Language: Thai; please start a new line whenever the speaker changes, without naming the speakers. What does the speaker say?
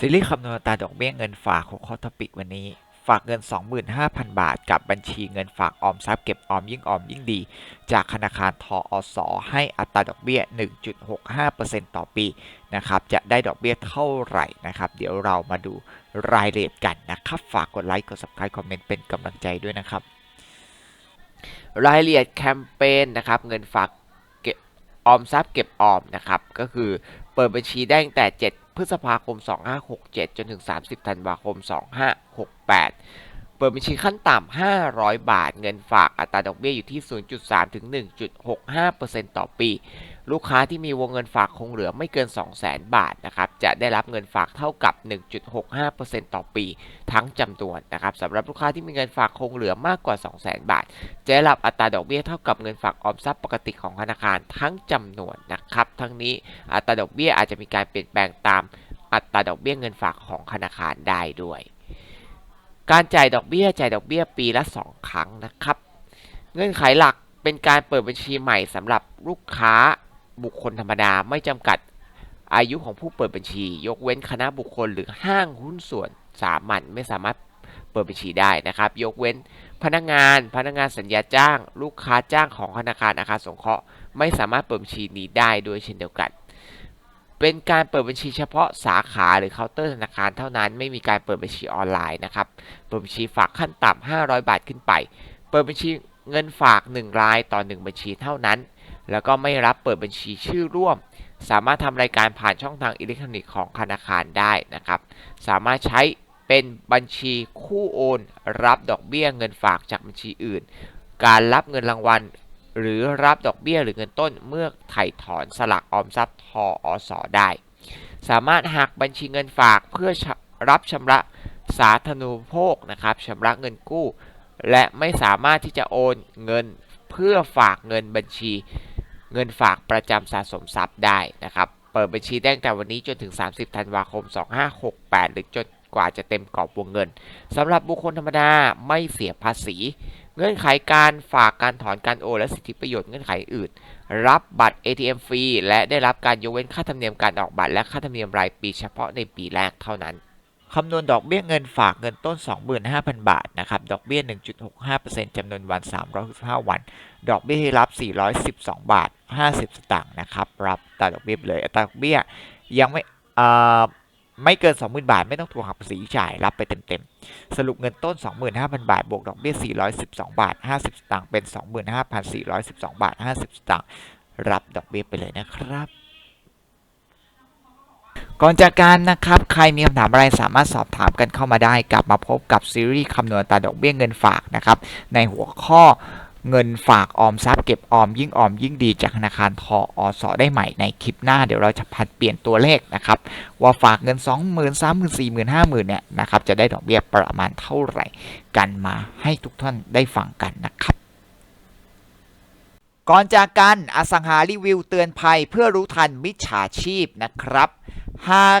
ซีรีส์คำนวณอัตราดอกเบี้ยเงินฝากของคอทปิกวันนี้ ฝากเงิน 25,000 บาท กับบัญชีเงินฝากออมทรัพย์เก็บออมยิ่งออมยิ่งดี จากธนาคารทออสอให้อัตราดอกเบี้ย 1.65%ต่อปีนะครับจะได้ดอกเบี้ยเท่าไหร่นะครับ เดี๋ยวเรามาดูรายละเอียดกันนะครับ ฝากกดไลค์กด subscribe คอมเมนต์เป็นกำลังใจด้วยนะครับ รายละเอียดแคมเปญนะครับเงินฝากเก็บออมทรัพย์เก็บออมนะครับก็คือเปิดบัญชีได้ตั้งแต่ 7 พฤษภาคม 2567 จนถึง 30 ธันวาคม 2568 เปิดบัญชีขั้นต่ำ 500 บาท เงินฝากอัตราดอกเบี้ยอยู่ที่ 0.3 ถึง 1.65%ต่อปี ลูกค้าที่มีวงเงินฝากคงเหลือไม่เกิน 200,000 บาทนะครับ จะได้รับเงินฝากเท่ากับ 1.65%ต่อปี ทั้งจำนวนนะครับสำหรับลูกค้าที่มีเงินฝากคงเหลือมากกว่า 200,000 บาท จะได้รับอัตราดอกเบี้ยเท่ากับเงินฝากออมทรัพย์ปกติของธนาคารทั้งจำนวนนะ ครับ ทั้งนี้อัตราดอกเบี้ยอาจจะมีการเปลี่ยนแปลงตามอัตราดอกเบี้ยเงินฝากของธนาคารได้ด้วย การจ่ายดอกเบี้ยจ่ายดอกเบี้ยปีละ 2 ครั้งนะครับ เงื่อนไขหลักเป็นการเปิดบัญชีใหม่สำหรับลูกค้าบุคคลธรรมดาไม่จำกัดอายุของผู้เปิดบัญชี ยกเว้นคณะบุคคลหรือห้างหุ้นส่วนสามัญไม่สามารถเปิดบัญชีได้นะครับ ยกเว้นพนักงาน พนักงานสัญญาจ้าง ลูกค้าจ้างของธนาคารอาคารสงเคราะห์ ไม่สามารถเปิดบัญชีนี้ได้ด้วยเช่นเดียวกัน เป็นการเปิดบัญชีเฉพาะสาขาหรือเคาน์เตอร์ธนาคารเท่านั้น ไม่มีการเปิดบัญชีออนไลน์นะครับ เปิดบัญชีฝากขั้นต่ำ500 บาทขึ้นไป เปิดบัญชีเงินฝาก 1 รายต่อ 1 บัญชีเท่านั้น แล้วก็ไม่รับเปิดบัญชีชื่อร่วม สามารถทำรายการผ่านช่องทางอิเล็กทรอนิกส์ของธนาคารได้นะครับ สามารถใช้เป็นบัญชีคู่โอน รับดอกเบี้ยเงินฝากจากบัญชีอื่น การรับเงินรางวัล หรือรับดอกเบี้ยหรือเงินต้นเมื่อไถ่ถอนสลักออมทรัพย์ทออสได้ สามารถหักบัญชีเงินฝากเพื่อรับชำระสาธารณูปโภคนะครับชำระเงินกู้ และไม่สามารถที่จะโอนเงินเพื่อฝากเงินบัญชี เงินฝากประจำสะสมทรัพย์ได้นะครับเปิดบัญชีได้ตั้งแต่วันนี้จนถึง 30 ธันวาคม 2568 หรือจนกว่าจะเต็มกรอบวงเงินสำหรับบุคคลธรรมดาไม่เสียภาษี เงื่อนไขการฝากการถอนการโอนและสิทธิประโยชน์เงื่อนไขอื่น รับบัตร ATM ฟรีและได้รับการยกเว้นค่าธรรมเนียมการออกบัตรและค่าธรรมเนียมรายปีเฉพาะในปีแรกเท่านั้นคำนวณดอกเบี้ยเงินฝากเงินต้น 25,000 บาทนะครับ ดอกเบี้ย 1.65%จำนวนวัน 365 วัน ดอกเบี้ยที่รับ 412 บาท 50 สตางค์นะครับ รับตราดอกเบี้ยเลย อัตราดอกเบี้ยยังไม่ ไม่เกิน 20,000 บาท ไม่ต้องถูกหักภาษีจ่ายรับไปเต็มๆ สรุปเงินต้น 25,000 บาท บวกดอกเบี้ย 412 บาท 50 สตางค์เป็น 25,412 บาท 50 สตางค์รับดอกเบี้ยไปเลยนะครับ ก่อนจากการนะครับ ใครมีคำถามอะไรสามารถสอบถามกันเข้ามาได้ กลับมาพบกับซีรีส์คำนวณอัตาดอกเบี้ยเงินฝากนะครับ ในหัวข้อ เงินฝากออมทรัพย์เก็บออมยิ่งออมยิ่งดีจากธนาคารทออสได้ใหม่ในคลิปหน้าเดี๋ยวเราจะพัดเปลี่ยนตัวเลขนะครับว่าฝากเงิน 20,000 30,000 40,000 50,000เนี่ยนะครับจะได้ดอกเบี้ยประมาณเท่าไหร่กันมาให้ทุกท่านได้ฟังกันนะครับก่อนจากกันอสังหารีวิวเตือนภัยเพื่อรู้ทันมิจฉาชีพนะครับ หาก